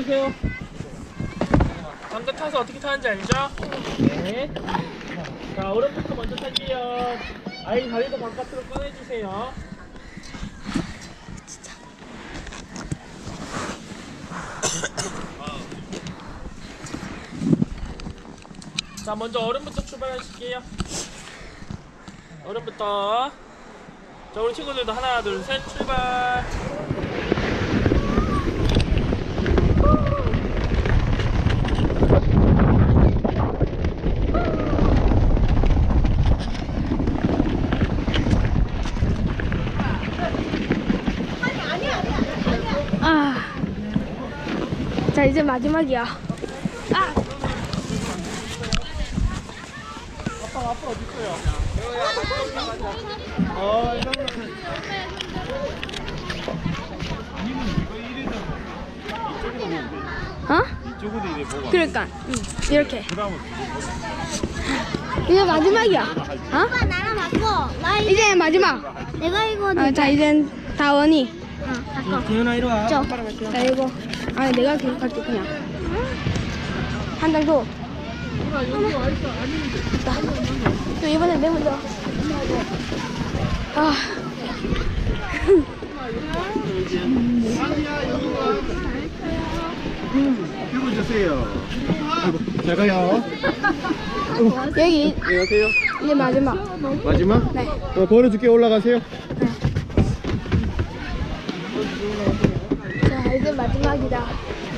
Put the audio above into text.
오세요. 잠깐 타서 어떻게 타는지 알죠? 네. 자, 오른부터 먼저 탈게요. 아이 다리도 바깥으로 꺼내주세요. 자, 먼저 어른부터 출발하실게요. 어른부터. 자, 우리 친구들도 하나, 둘, 셋, 출발. 아. 자, 이제 마지막이야. 아, 아빠, 아빠 어디 있어요? 어. 어? 이쪽으로 이래 보고 그러니까, 응, 이렇게. 이제 마지막이야. 어? 오빠 나랑 바꿔. 나 이제 마지막. 내가 이거 아, 자, 이젠 다원이. 어, 바꿔. 기현아, 이리 와. 저. 자, 이거. 아니, 내가 기록할게, 그냥. 한장 줘. 자, 또 이번에 내 먼저. 아, 해보주세요 잘 가요 여기 안녕하세요 이제 마지막. 마지막? 네. 어, 걸어줄게 올라가세요 자, 이제 마지막이다.